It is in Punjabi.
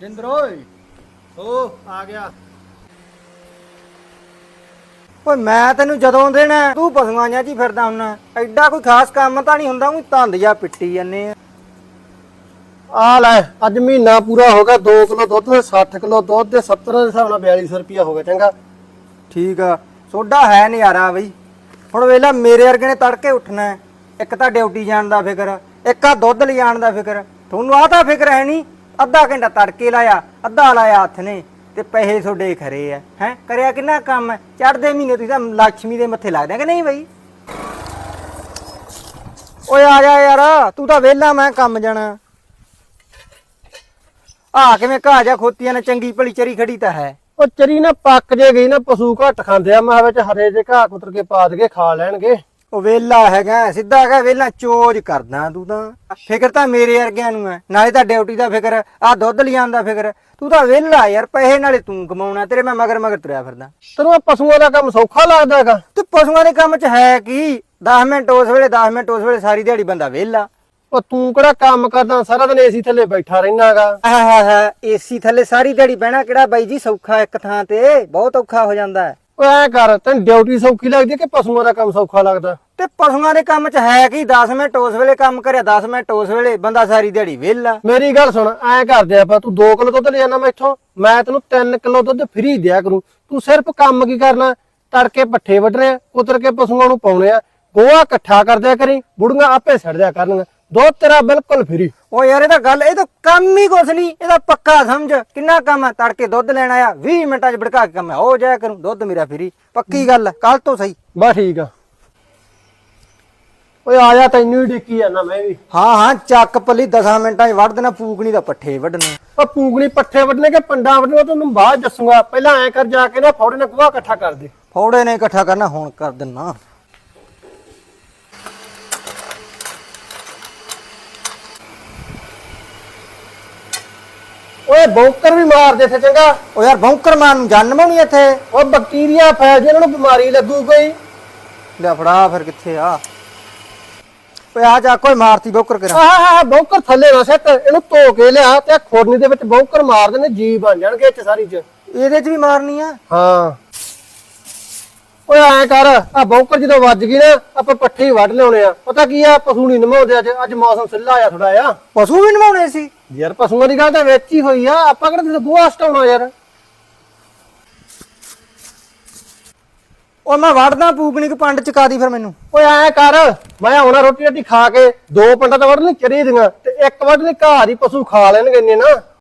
ਜਿੰਦਰ ਓਏ। ਓ ਆ ਗਿਆ। ਓਏ ਮੈਂ ਤੈਨੂੰ ਜਦੋਂ ਦੇਣਾ ਤੂੰ ਪਸ਼ੂਆਂ ਜਾਂ ਚ ਹੀ ਫਿਰਦਾ ਹੁੰਨਾ ਐਡਾ ਕੋਈ ਖਾਸ ਕੰਮ ਤਾਂ ਨਹੀਂ ਹੁੰਦਾ ਕੋਈ ਧੰਦ ਜਾਂ ਪਿੱਟੀ ਜੰਨੇ ਆ। ਆ ਲੈ ਅੱਜ ਮਹੀਨਾ ਪੂਰਾ ਹੋ ਗਿਆ 2 ਕਿਲੋ ਦੁੱਧ ਦੇ 60 ਕਿਲੋ ਦੁੱਧ ਦੇ 70 ਦੇ ਹਿਸਾਬ ਨਾਲ 4200 ਰੁਪਿਆ ਹੋ ਗਿਆ ਚੰਗਾ। ਠੀਕ ਆ ਸੋਡਾ ਹੈ ਨਜ਼ਾਰਾ ਬਈ। ਹੁਣ ਵੇਲਾ ਮੇਰੇ ਵਰਗੇ ਨੇ ਤੜਕੇ ਉੱਠਣਾ ਹੈ। ਇੱਕ ਤਾਂ ਡਿਊਟੀ ਜਾਣ ਦਾ ਫਿਕਰ ਇੱਕ ਆ ਦੁੱਧ ਲਿਜਾਣ ਦਾ ਫਿਕਰ। ਤੁਹਾਨੂੰ ਆਹ ਤਾਂ ਫਿਕਰ ਹੈ ਨਹੀਂ ਅੱਧਾ ਘੰਟਾ ਤੜਕੇ ਲਾਇਆ, ਅੱਧਾ ਲਾਇਆ ਹੱਥ ਨੇ, ਤੇ ਪੈਸੇ ਤੁਹਾਡੇ ਖਰੇ ਆ। ਹੈ? ਕਰਿਆ ਕਿੰਨਾ ਕੰਮ? ਹੈ ਚੜਦੇ ਮਹੀਨੇ ਤੁਸੀਂ ਤਾਂ ਲక్ష్ਮੀ ਦੇ ਮੱਥੇ ਲੱਗਦੇ ਕਿ ਨਹੀਂ ਬਈ? ਓਏ ਆ ਜਾ ਯਾਰ, ਤੂੰ ਤਾਂ ਵਿਹਲਾ, ਮੈਂ ਕੰਮ ਜਾਣਾ। ਆ ਕਿਵੇਂ ਘਾਹ ਜਾ ਖੋਤੀਆਂ ਨੇ, ਚੰਗੀ ਭਲੀ ਚਰੀ ਖੜੀ ਤਾਂ ਹੈ। ਉਹ ਚਰੀ ਨਾ ਪੱਕ ਜੇ ਗਈ ਨਾ, ਪਸ਼ੂ ਘੱਟ ਖਾਂਦੇ ਆ, ਮੈਂ ਵਿੱਚ ਹਰੇ ਜੇ ਘਾਹ ਕੁਤਰ ਕੇ ਪਾ ਦਗੇ ਖਾ ਲੈਣਗੇ। ਉਹ ਵੇਲਾ ਹੈਗਾ ਸਿੱਧਾ ਹੈਗਾ ਵੇਲਾ ਚੋਜ ਕਰਦਾ ਤੂੰ ਤਾਂ। ਫਿਕਰ ਤਾਂ ਮੇਰੇ ਵਰਗਿਆਂ ਨੂੰ ਹੈ। ਨਾਲੇ ਤਾਂ ਡਿਊਟੀ ਦਾ ਫਿਕਰ ਆ ਦੁੱਧ ਲਿਆਉਣ ਦਾ ਫਿਕਰ। ਤੂੰ ਤਾਂ ਵੇਲਾ ਯਾਰ ਪੈਸੇ ਨਾਲੇ ਤੂੰ ਕਮਾਉਣਾ ਤੇਰੇ ਮੈਂ ਮਗਰ ਮਗਰ ਤੁਰਿਆ ਫਿਰਦਾ। ਤੈਨੂੰ ਇਹ ਪਸ਼ੂਆਂ ਦਾ ਕੰਮ ਸੌਖਾ ਲੱਗਦਾ ਹੈਗਾ। ਤੇ ਪਸ਼ੂਆਂ ਦੇ ਕੰਮ 'ਚ ਹੈ ਕੀ? 10 ਮਿੰਟ ਉਸ ਵੇਲੇ 10 ਮਿੰਟ ਉਸ ਵੇਲੇ ਸਾਰੀ ਦਿਹਾੜੀ ਬੰਦਾ ਵੇਲਾ। ਉਹ ਤੂੰ ਕਿਹੜਾ ਕੰਮ ਕਰਦਾ ਸਾਰਾ ਦਿਨ ਏਸੀ ਥੱਲੇ ਬੈਠਾ ਰਹਿਣਾਗਾ ਹਾਂ ਹਾਂ ਹਾਂ ਏਸੀ ਥੱਲੇ ਸਾਰੀ ਦਿਹਾੜੀ ਬਹਿਣਾ ਕਿਹੜਾ ਬਾਈ ਜੀ ਸੌਖਾ ਇੱਕ ਥਾਂ ਤੇ? ਬਹੁਤ ਔਖਾ ਹੋ ਜਾਂਦਾ ਹੈ। ਓਏ ਐ ਕਰ ਤੈਨੂੰ ਡਿਊਟੀ ਸੌਖੀ ਲੱਗਦੀ ਕਿ ਪਸ਼ੂਆਂ ਦਾ ਕੰਮ ਸੌਖਾ ਲੱਗਦਾ? ਤੇ ਪਸ਼ੂਆਂ ਦੇ ਕੰਮ 'ਚ ਹੈ ਕੀ? 10 ਮਿੰਟ ਉਸ ਵੇਲੇ ਕੰਮ ਕਰਿਆ 10 ਮਿੰਟ ਉਸ ਵੇਲੇ ਬੰਦਾ ਸਾਰੀ ਦਿਹਾੜੀ ਵੇਲਾ ਮੇਰੀ ਗੱਲ ਸੁਣ ਐ ਕਰਦੇ ਆਪਾਂ ਤੂੰ 2 ਕਿਲੋ ਦੁੱਧ ਲੈ ਜਾਣਾ ਮੈਥੋਂ ਮੈਂ ਤੈਨੂੰ 3 ਕਿਲੋ ਦੁੱਧ ਫ੍ਰੀ ਦਿਆ ਕਰੂੰ। ਤੂੰ ਸਿਰਫ ਕੰਮ ਕੀ ਕਰਨਾ? ਤੜਕੇ ਪੱਠੇ ਵੱਢਣੇ ਆ ਕੁਤਰ ਕੇ ਪਸ਼ੂਆਂ ਨੂੰ ਪਾਉਣੇ ਆ। ਗੋਹਾ ਇਕੱਠਾ ਕਰ ਦਿਆ ਕਰੀ ਬੁੜੀਆਂ ਆਪੇ ਛੱਡ ਦਿਆ ਕਰਨਗੀਆਂ। ਦੁੱਧ ਤੇਰਾ ਬਿਲਕੁਲ ਫ੍ਰੀ ਓ ਯਾਰ ਇਹ ਤਾਂ ਗੱਲ ਇਹ ਤਾਂ ਕੰਮ ਹੀ ਕੁਛ ਨਹੀਂ ਇਹਦਾ ਪੱਕਾ ਸਮਝ। ਕਿੰਨਾ ਕੰਮ ਹੈ ਤੜਕੇ ਦੁੱਧ ਲੈਣ ਆਇਆ 20 ਮਿੰਟਾਂ 'ਚ ਭੜਕਾ ਕੇ ਕੰਮ ਹੈ ਹੋ ਜਾਇਆ ਕਰੂੰ ਦੁੱਧ ਮੇਰਾ ਫਰੀ ਪੱਕੀ ਗੱਲ ਕੱਲ ਤੋਂ ਸਹੀ। ਬਸ ਠੀਕ ਆ। ਓਏ ਆ ਜਾ ਤੈਨੂੰ ਹੀ ਡਿੱਕੀ ਜਾਂਦਾ ਮੈਂ ਵੀ। ਹਾਂ ਹਾਂ ਚੱਕ ਪੱਲੀ 10 ਮਿੰਟਾਂ 'ਚ ਵੱਢ ਦੇਣਾ ਫੂਕਣੀ ਦਾ ਪੱਠੇ ਵੱਢਣੇ। ਉਹ ਪੂਗਣੀ ਪੱਠੇ ਵੱਢਣੇ ਕਿ ਪੰਡਾ ਵੱਢਣੇ ਤੈਨੂੰ ਬਾਅਦ ਦੱਸੂਗਾ। ਪਹਿਲਾਂ ਐ ਕਰ ਜਾ ਕੇ ਨਾ ਫੌੜੇ ਨਾਲ ਗੋਹਾ ਇਕੱਠਾ ਕਰ ਦੇ। ਫੌੜੇ ਨੇ ਇਕੱਠਾ ਕਰਨਾ ਹੁਣ ਕਰ ਦਿੰਨਾ। ਓਏ ਬੌਕਰ ਵੀ ਮਾਰ ਦੇ ਇੱਥੇ ਚੰਗਾ। ਓ ਯਾਰ ਬੌਂਕਰ ਮਾਰ ਨੂੰ ਜਨਮ ਹੋਣੀ ਇੱਥੇ। ਉਹ ਬੈਕਟੀਰੀਆ ਫੈਲ ਜੇ ਇਹਨਾਂ ਨੂੰ ਬਿਮਾਰੀ ਲੱਗੂ ਕੋਈ। ਲੈ ਫੜਾ ਫਿਰ ਕਿੱਥੇ ਆ। ਓਏ ਆ ਜਾ ਕੋਈ ਮਾਰਤੀ ਬੌਂਕਰ ਕਰਾਂ ਆਹ ਬੌਕਰ ਥੱਲੇ ਨਾ ਸੱਟ ਇਹਨੂੰ ਧੋ ਕੇ ਲਿਆ ਤੇ ਖੋਰਨੀ ਦੇ ਵਿੱਚ ਬੌਕਰ ਮਾਰ ਦੇਣੇ ਜੀ ਬਣ ਜਾਣਗੇ ਇੱਥੇ ਸਾਰੀ ਚ। ਇਹਦੇ 'ਚ ਵੀ ਮਾਰਨੀ ਆ? ਹਾਂ। ਓਏ ਐ ਕਰ ਆ ਬੌਕਰ ਜਦੋਂ ਵੱਜ ਗਈ ਨਾ ਆਪਾਂ ਪੱਠੇ ਹੀ ਵੱਢ ਲਿਆਉਣੇ ਆ। ਪਤਾ ਕੀ ਆ ਪਸ਼ੂ ਨਹੀਂ ਨਮਾਉਂਦੇ ਅੱਜ ਅੱਜ ਮੌਸਮ ਸਿੱਲਾ ਆ ਥੋੜਾ ਆ ਪਸ਼ੂ ਵੀ ਨਵਾਉਣੇ ਸੀ? ਯਾਰ ਪਸ਼ੂਆਂ ਦੀ ਗੱਲ ਤਾਂ ਵਿੱਚ ਹੀ ਹੋਈ ਆ ਆਪਾਂ ਕਿਹੜਾ ਤੇ ਗੋਹਾ ਸਟਾਉਣਾ ਯਾਰ? ਓ ਮੈਂ ਵੱਢਦਾ ਪੂਕਣੀ ਕਿ ਪੰਡ ਚਕਾ ਦੀ ਫਿਰ ਮੈਨੂੰ। ਓਏ ਐ ਕਰ ਮੈਂ ਹੁਣ ਰੋਟੀ ਰੋਟੀ ਖਾ ਕੇ ਦੋ ਪੰਡਾ ਤਾਂ ਵੱਢ ਲਈ ਚਰੀ ਦੀਆਂ ਤੇ ਇੱਕ ਵੱਢ ਲਈ ਘਾਹ ਦੀ ਪਸ਼ੂ ਖਾ ਲੈਣਗੇ ਨੇ ਨਾ।